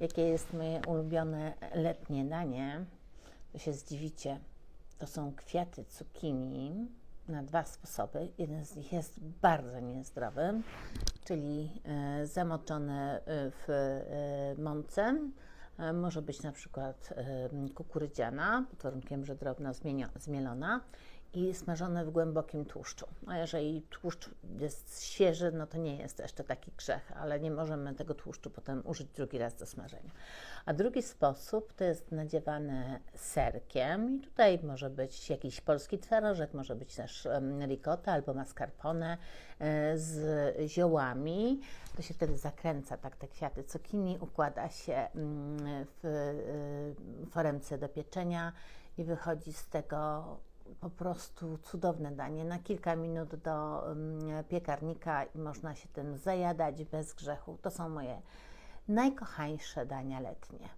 Jakie jest moje ulubione letnie danie? To się zdziwicie. To są kwiaty cukinii na dwa sposoby. Jeden z nich jest bardzo niezdrowy, czyli e, zamoczone e, w e, mące. Może być na przykład kukurydziana, pod warunkiem, że drobno zmielona i smażone w głębokim tłuszczu. A jeżeli tłuszcz jest świeży, no to nie jest jeszcze taki grzech, ale nie możemy tego tłuszczu potem użyć drugi raz do smażenia. A drugi sposób to jest nadziewane serkiem i tutaj może być jakiś polski twarożek, może być też ricotta albo mascarpone e, z ziołami. To się wtedy zakręca tak te kwiaty cukinii, układa się mm, w e, foremce do pieczenia i wychodzi z tego po prostu cudowne danie. Na kilka minut do mm, piekarnika i można się tym zajadać bez grzechu. To są moje najkochańsze dania letnie.